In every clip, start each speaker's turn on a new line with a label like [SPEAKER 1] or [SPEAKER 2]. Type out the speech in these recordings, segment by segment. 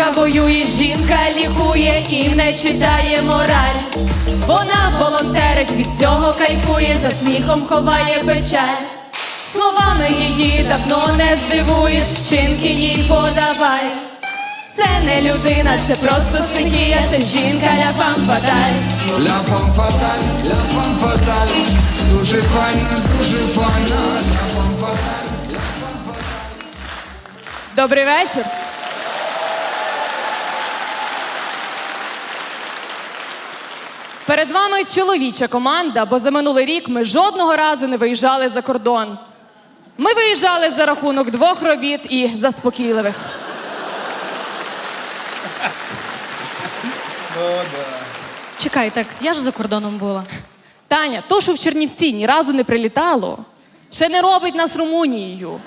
[SPEAKER 1] Жінка воює, жінка лікує і не читає мораль. Вона волонтерить, від цього кайфує, за сміхом ховає печаль. Словами її давно не здивуєш, вчинки їй подавай. Це не людина, це просто стихія, це жінка ля фам фаталь.
[SPEAKER 2] Ля фам фаталь, ля фам фаталь, дуже файна, дуже файна, ля фам фаталь.
[SPEAKER 1] Добрий вечір. Перед вами чоловіча команда, бо за минулий рік ми жодного разу не виїжджали за кордон. Ми виїжджали за рахунок двох робіт і заспокійливих.
[SPEAKER 3] Чекай, так я ж за кордоном була.
[SPEAKER 1] Таня, то, що в Чернівці ні разу не прилітало, ще не робить нас Румунією.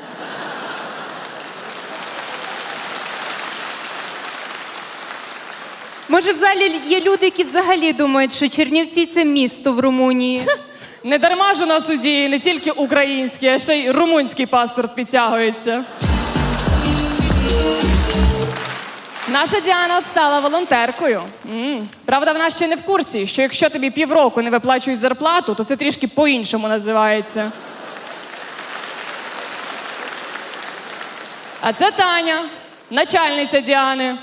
[SPEAKER 4] Може, в залі є люди, які взагалі думають, що Чернівці це місто в Румунії.
[SPEAKER 1] Не дарма ж у нас у дії не тільки український, а ще й румунський паспорт підтягується. Наша Діана стала волонтеркою. М. Правда, вона ще не в курсі, що якщо тобі півроку не виплачують зарплату, то це трішки по-іншому називається. А це Таня, начальниця Діани.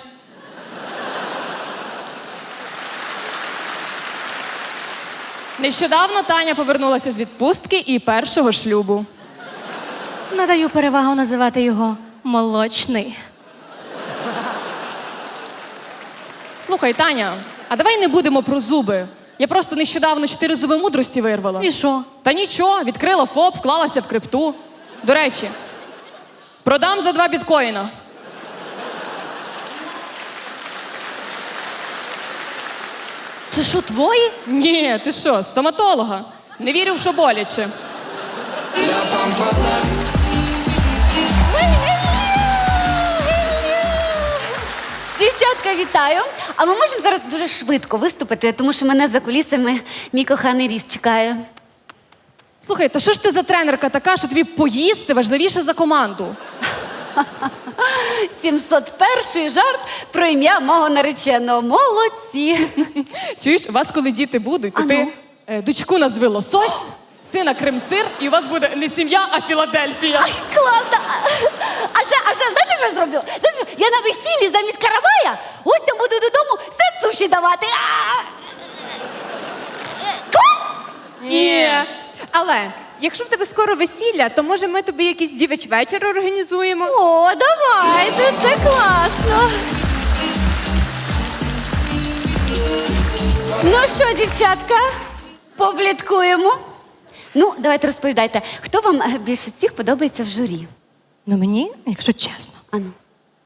[SPEAKER 1] Нещодавно Таня повернулася з відпустки і першого шлюбу.
[SPEAKER 3] Надаю перевагу називати його молочний.
[SPEAKER 1] Слухай, Таня, а давай не будемо про зуби. Я просто нещодавно чотири зуби мудрості вирвала.
[SPEAKER 3] І що?
[SPEAKER 1] Та нічого, відкрила ФОП, вклалася в крипту. До речі, продам за два біткоїна.
[SPEAKER 3] Це що, твої?
[SPEAKER 1] Ні, ти що, стоматолога? Не вірив, що боляче.
[SPEAKER 5] Дівчатка, вітаю! А ми можемо зараз дуже швидко виступити, тому що мене за кулісами мій коханий ріс чекає.
[SPEAKER 1] Слухай, та що ж ти за тренерка така, що тобі поїсти важливіше за команду?
[SPEAKER 5] 701 жарт про ім'я мого нареченого. Молодці!
[SPEAKER 1] Чуєш, у вас, коли діти будуть, то ти е, дочку назви лосось, сина крем-сир, і у вас буде не сім'я, а Філадельфія.
[SPEAKER 5] Ай, класно! А ще, а ще знаєте, що я зроблю? Знаєте, що? Я на весіллі замість каравая гостям буду додому сет суші давати. А! Клас!
[SPEAKER 1] Ні.
[SPEAKER 4] Але якщо в тебе скоро весілля, то може ми тобі якийсь дівич вечір організуємо.
[SPEAKER 5] О, давайте, це класно. Ну що, дівчатка, побліткуємо. Ну, давайте розповідайте, хто вам е, більше всіх подобається в журі?
[SPEAKER 3] Ну мені, якщо чесно,
[SPEAKER 5] Ану.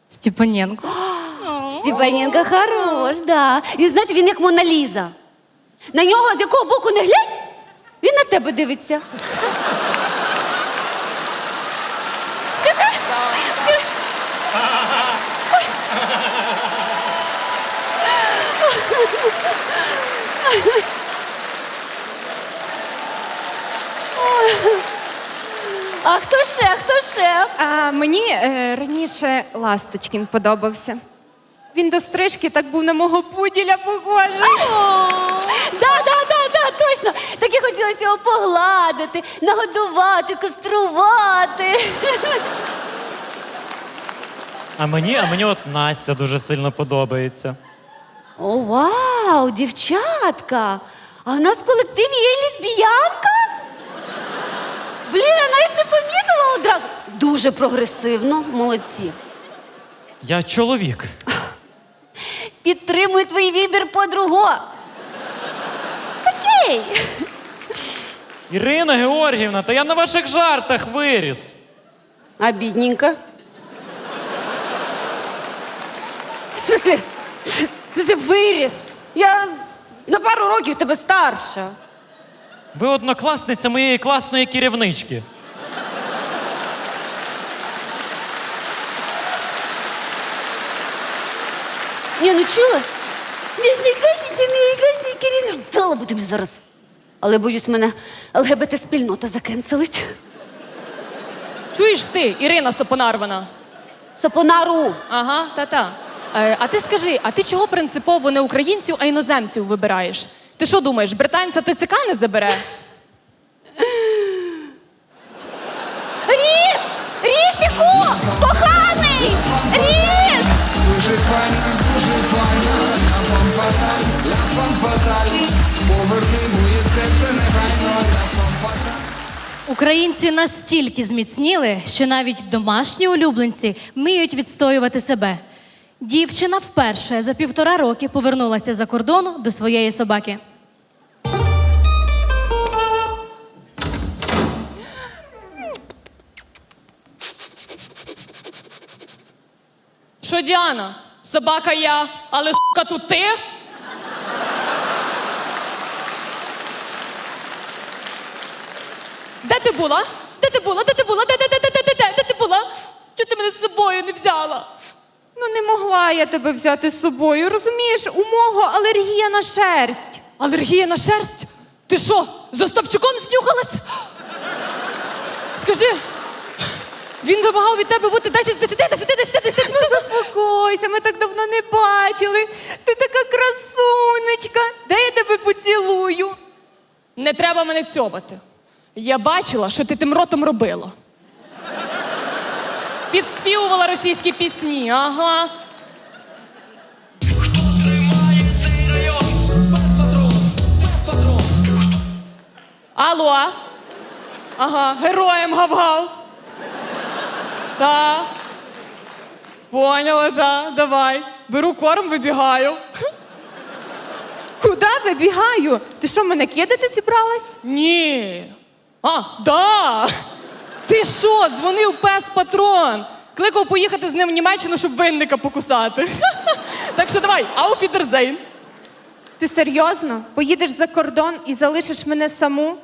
[SPEAKER 3] Степаненко.
[SPEAKER 5] Степаненко хорош, да. Він, знаєте, він як Мона Ліза. На нього з якого боку не глянь, тебе дивиться. Скажи. А хто ще? Хто ще?
[SPEAKER 4] А мені е, раніше Ласточкін подобався. Він до стрижки так був на мого пуділя похожий.
[SPEAKER 5] Да, да, точно. Так і хотілося його погладити, нагодувати, каструвати.
[SPEAKER 6] А мені, а мені от Настя дуже сильно подобається.
[SPEAKER 5] О, вау, дівчатка! А в нас в колективі є лесбіянка? Блін, я навіть не помітила одразу. Дуже прогресивно, молодці.
[SPEAKER 6] Я чоловік.
[SPEAKER 5] Підтримую твій вибір подруго. Ей!
[SPEAKER 6] Ірина Георгівна, та я на ваших жартах виріс.
[SPEAKER 5] Обідненько. бідненько? В виріс. Я на пару років тебе старша.
[SPEAKER 6] Ви однокласниця моєї класної керівнички.
[SPEAKER 5] Ні, ну чула? Не, не кашите мені, не кашите Кирина. Дала би тобі зараз. Але боюсь, мене ЛГБТ-спільнота закенселить.
[SPEAKER 1] Чуєш ти, Ірина Сопонарвана?
[SPEAKER 5] Сапонару.
[SPEAKER 1] Ага, та-та. Е, а ти скажи, а ти чого принципово не українців, а іноземців вибираєш? Ти що думаєш, британця ТЦК не забере?
[SPEAKER 5] Ріс! Рісіку! Коханий! Ріс!
[SPEAKER 2] Дуже файна,
[SPEAKER 3] Українці настільки зміцніли, що навіть домашні улюбленці вміють відстоювати себе. Дівчина вперше за півтора роки повернулася за кордону до своєї собаки.
[SPEAKER 1] Що, Діана? Собака я, але сука тут ти? Ти була? Де ти була? Де ти була? Де, де, де, де, де, де, де, де ти була? Чого ти мене з собою не взяла?
[SPEAKER 4] Ну не могла я тебе взяти з собою. Розумієш, у мого алергія на шерсть.
[SPEAKER 1] Алергія на шерсть? Ти що, за Остапчуком снюхалась? Скажи, він вимагав від тебе бути 10 з 10, 10, 10, 10.
[SPEAKER 4] Ну заспокойся, ми так давно не бачили. Ти така красунечка. Дай я тебе поцілую.
[SPEAKER 1] Не треба мене цьобати. Я бачила, що ти тим ротом робила. Підспівувала російські пісні, ага. Алло. Ага, героям гав-гав. Та. Поняла, та, давай. Беру корм, вибігаю.
[SPEAKER 4] Куди вибігаю? Ти що, мене кидати зібралась?
[SPEAKER 1] Ні. А, да. Ти що, дзвонив пес патрон. Кликав поїхати з ним в Німеччину, щоб винника покусати. Так що давай, ауфідерзейн.
[SPEAKER 4] Ти серйозно? Поїдеш за кордон і залишиш мене саму?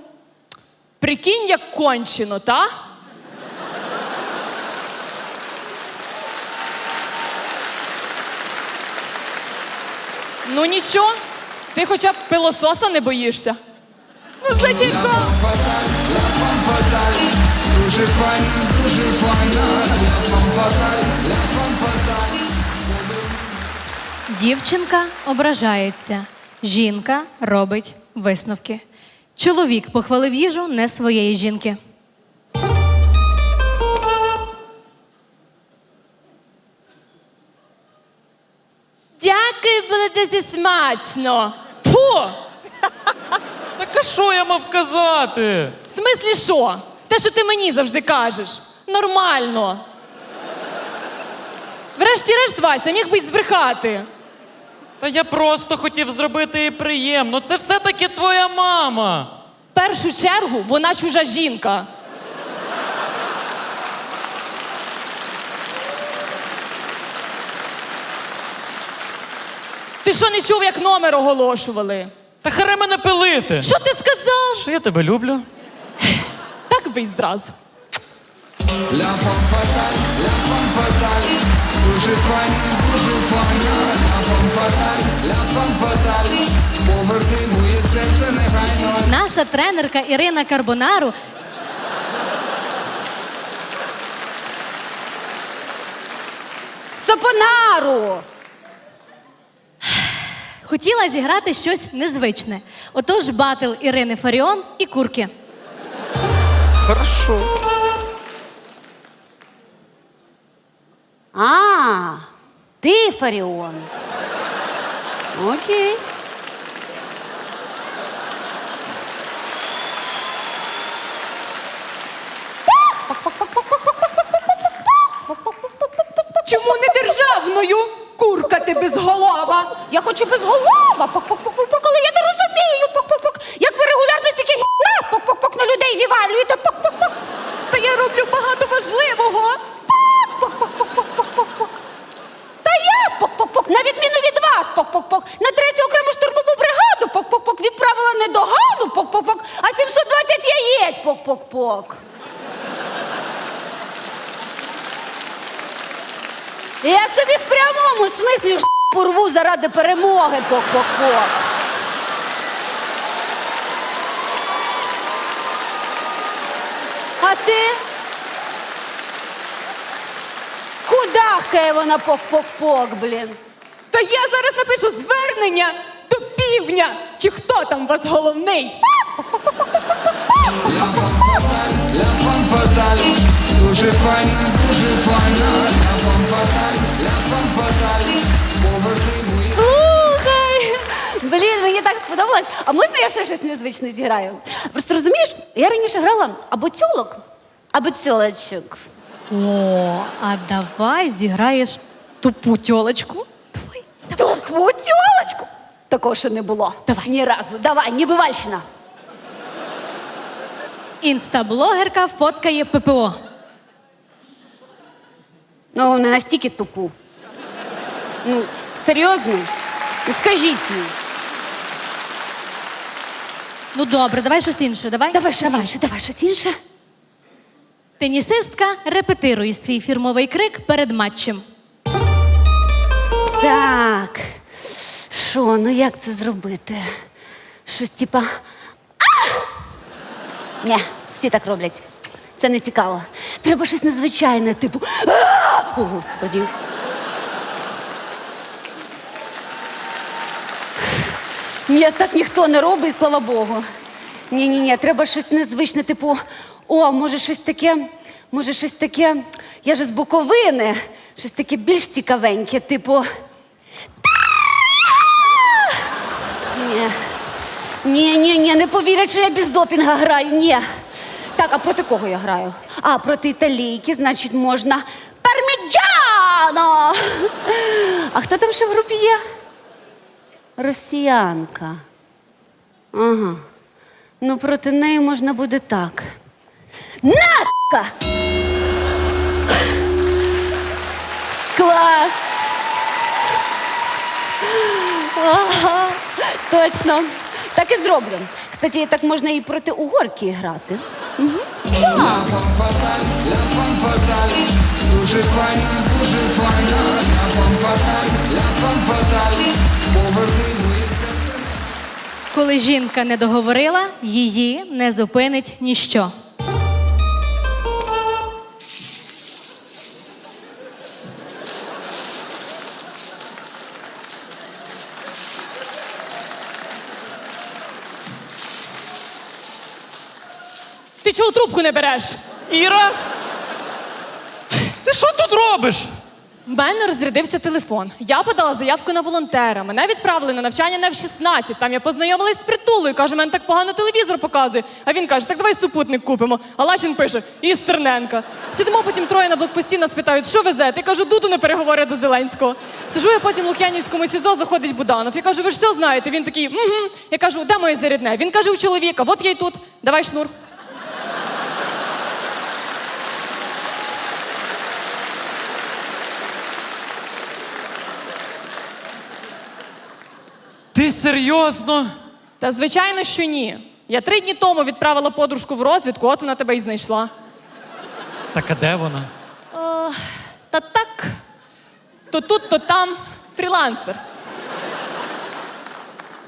[SPEAKER 1] Прикинь, як кончено, та? Ну нічого, ти хоча б пилососа не боїшся.
[SPEAKER 4] Ну,
[SPEAKER 2] фаталь. Дуже файна, дуже файна.
[SPEAKER 3] Дівчинка ображається, жінка робить висновки. Чоловік похвалив їжу не своєї жінки.
[SPEAKER 1] Дякую, було дуже смачно. Фу!
[SPEAKER 6] Так а що я мав казати?
[SPEAKER 1] В смислі що? Те, що ти мені завжди кажеш. Нормально. Врешті-решт, Вася, міг би й збрехати.
[SPEAKER 6] Та я просто хотів зробити їй приємно. Це все-таки твоя мама.
[SPEAKER 1] В першу чергу вона чужа жінка. Ти що не чув, як номер оголошували?
[SPEAKER 6] Та харе мене пилити.
[SPEAKER 1] Що ти сказав?
[SPEAKER 6] Що я тебе люблю?
[SPEAKER 1] Так би й зразу.
[SPEAKER 2] Ля фам фаталь, ля фам фаталь. Дуже файна, дуже файна, ля фам фаталь, ля фам фаталь. Поверни моє серце негайно,
[SPEAKER 3] Наша тренерка Ірина Карбонару
[SPEAKER 5] Сапонару!
[SPEAKER 3] Хотіла зіграти щось незвичне. Отож, батл Ірини Фаріон і курки.
[SPEAKER 5] А, ти Фаріон. Окей.
[SPEAKER 4] чому не державною? Ти безголова.
[SPEAKER 5] Я хочу безголова. Пок-пок-пок-пок, але я не розумію. Пок-пок-пок. Як ви регулярно стільки гівна пок-пок-пок на людей вівалюєте. Пок-пок-пок.
[SPEAKER 4] Та я роблю багато важливого.
[SPEAKER 5] Пок-пок-пок-пок-пок. Та я пок-пок-пок, на відміну від вас, пок-пок-пок, на третю окрему штурмову бригаду пок-пок-пок відправила не догану, пок-пок-пок, а 720 яєць, пок-пок-пок. Я собі в прямому смислі ж порву заради перемоги. Пок-пок-пок. А ти? Куда вона пок-пок-пок, блін?
[SPEAKER 4] Та я зараз напишу звернення до півня. Чи хто там у вас головний?
[SPEAKER 2] Ля фам фаталь, ля фам фаталь, дуже файна, дуже файна, ля фам фаталь, ля фам фаталь, поверни моє
[SPEAKER 5] Слухай! Блін, мені так сподобалось. А можна я ще щось незвичне зіграю? Просто розумієш, я раніше грала або тьолок, або тьолочок.
[SPEAKER 3] О, а давай зіграєш тупу тьолочку. Давай.
[SPEAKER 5] Тупу тьолочку? Такого ще не було.
[SPEAKER 3] Давай.
[SPEAKER 5] Ні разу. Давай, ні бивальщина.
[SPEAKER 3] Інстаблогерка фоткає ППО.
[SPEAKER 5] Ну, не настільки тупу. Ну, серйозно? Ну, скажіть їй.
[SPEAKER 3] Ну добре, давай щось інше. Давай.
[SPEAKER 5] Давай щось інше, давай щось інше.
[SPEAKER 3] Тенісистка репетирує свій фірмовий крик перед матчем.
[SPEAKER 5] Так. Що, ну як це зробити? Щось типа. А! Ні, всі так роблять. Це не цікаво. Треба щось незвичайне, типу. О, Господі. Ні, так ніхто не робить, слава Богу. Ні, ні, ні, треба щось незвичне, типу, о, може, щось таке, може, щось таке. Я ж з Буковини, щось таке більш цікавеньке, типу. Ні. Ні, ні, ні, не повірять, що я без допінга граю. Ні. Так, а проти кого я граю? А, проти італійки, значить, можна парміджано. А хто там ще в групі є? Росіянка. Ага. Ну, проти неї можна буде так. Настя! Клас! Ага, точно. Так і зроблю. Кстати, так можна і проти угорки грати.
[SPEAKER 2] Ля фам фаталь, дуже файна, дуже файна, фам фаталь, поверни моє серце.
[SPEAKER 3] Коли жінка не договорила, її не зупинить ніщо.
[SPEAKER 1] Ти чого трубку не береш?
[SPEAKER 6] Іра? Ти що тут робиш?
[SPEAKER 1] В мене розрядився телефон. Я подала заявку на волонтера. Мене відправили на навчання на F-16. Там я познайомилась з притулою. Каже, мене так погано телевізор показує. А він каже, так давай супутник купимо. А Лачин пише, і Стерненка. Сидимо потім троє на блокпості, нас питають, що везете? Я кажу, дуду на переговори до Зеленського. Сижу я потім в Лук'янівському СІЗО, заходить Буданов. Я кажу, ви ж все знаєте. Він такий, угу. Я кажу, де моє зарядне? Він каже, у чоловіка, от я й тут. Давай шнур.
[SPEAKER 6] Серйозно?
[SPEAKER 1] Та звичайно, що ні. Я три дні тому відправила подружку в розвідку, от вона тебе і знайшла.
[SPEAKER 6] Так а де вона?
[SPEAKER 1] О, та так. То тут, то там фрілансер.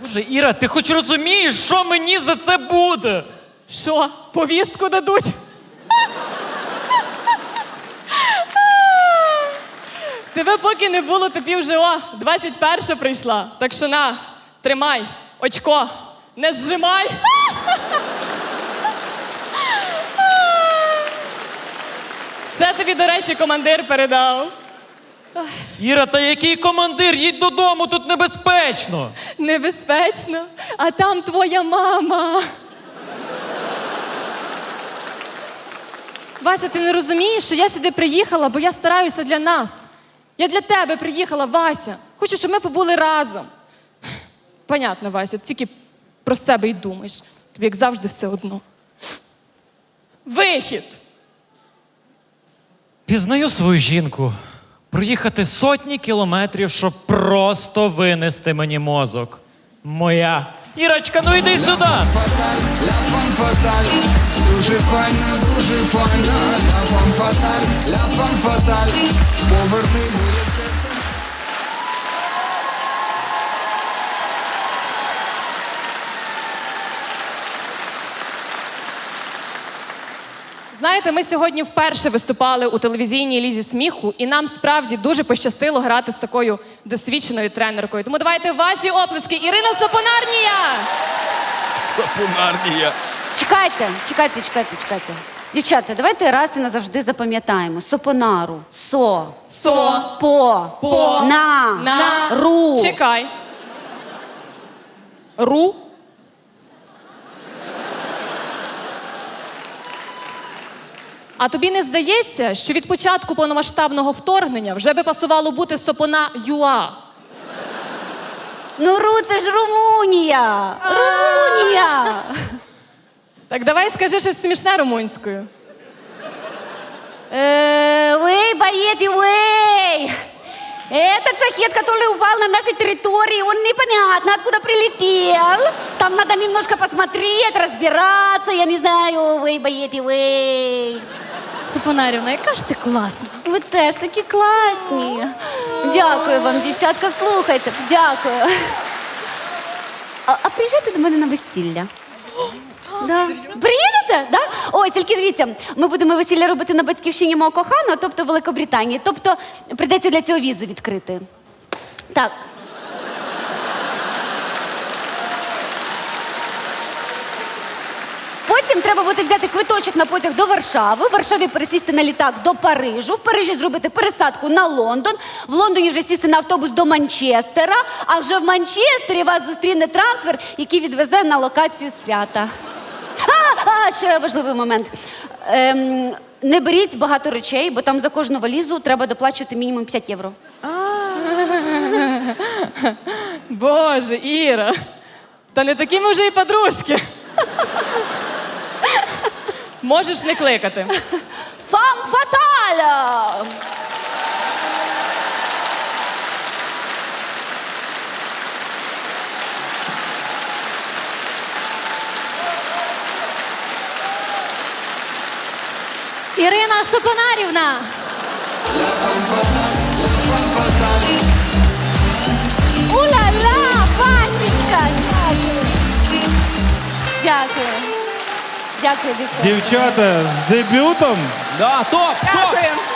[SPEAKER 6] Боже, Іра, ти хоч розумієш, що мені за це буде?
[SPEAKER 1] Що, повістку дадуть? Тебе поки не було, то пів вже о, 21 прийшла. Так що на, тримай, очко, не зжимай. Це тобі, до речі, командир передав.
[SPEAKER 6] Іра, та який командир? Їдь додому, тут небезпечно.
[SPEAKER 1] Небезпечно, а там твоя мама. Вася, ти не розумієш, що я сюди приїхала, бо я стараюся для нас. Я для тебе приїхала, Вася. Хочу, щоб ми побули разом. Понятно, Вася, тільки про себе й думаєш. Тобі, як завжди, все одно. Вихід!
[SPEAKER 6] Пізнаю свою жінку. Проїхати сотні кілометрів, щоб просто винести мені мозок. Моя. Ірочка, ну йди сюди.
[SPEAKER 2] Дуже файна, дуже файна, ля фам фаталь, ля фам фаталь, поверни
[SPEAKER 1] знаєте, ми сьогодні вперше виступали у телевізійній лізі сміху, і нам справді дуже пощастило грати з такою досвідченою тренеркою. Тому давайте ваші оплески. Ірина Сопонарнія!
[SPEAKER 5] Чекайте, чекайте, чекайте, чекайте. Дівчата, давайте раз і назавжди запам'ятаємо. Сопонару. Со.
[SPEAKER 1] Со.
[SPEAKER 5] По.
[SPEAKER 1] По.
[SPEAKER 5] На.
[SPEAKER 1] На.
[SPEAKER 5] Ру.
[SPEAKER 1] Чекай. Ру. А тобі не здається, що від початку повномасштабного вторгнення вже би пасувало бути Сопона ЮА?
[SPEAKER 5] Ну, Ру, це ж Румунія. Румунія.
[SPEAKER 1] Так давай скажи щось смішне румунською.
[SPEAKER 5] Э, Эй, боеты, эй! Этот шахет, который упал на нашей территории, он непонятно откуда прилетел. Там надо немножко посмотреть, разбираться, я не знаю. Эй, боеты, эй!
[SPEAKER 3] Степанарівна, яка ж ти класна.
[SPEAKER 5] Ви теж такі класні. Дякую вам, дівчатка, слухайте. Дякую. А, а приїжджайте до мене на весілля. Да. Приїдете? Да? Ой, тільки дивіться, ми будемо весілля робити на батьківщині мого коханого, тобто Великобританії. Тобто прийдеться для цього візу відкрити. Так. Потім треба буде взяти квиточок на потяг до Варшави, в Варшаві пересісти на літак до Парижу, в Парижі зробити пересадку на Лондон, в Лондоні вже сісти на автобус до Манчестера, а вже в Манчестері вас зустріне трансфер, який відвезе на локацію свята. А, а ще важливий момент. Ем, не беріть багато речей, бо там за кожну валізу треба доплачувати мінімум 50 євро.
[SPEAKER 1] Боже, Іра. Та не такі ми вже і подружки. Можеш не кликати.
[SPEAKER 5] Фам фаталя!
[SPEAKER 3] Ірина Степанарівна!
[SPEAKER 5] Уля-ля, пасічка! Дякую. Дякую, дівчата.
[SPEAKER 7] Дівчата з дебютом.
[SPEAKER 8] Да, топ, топ!
[SPEAKER 4] Дякую.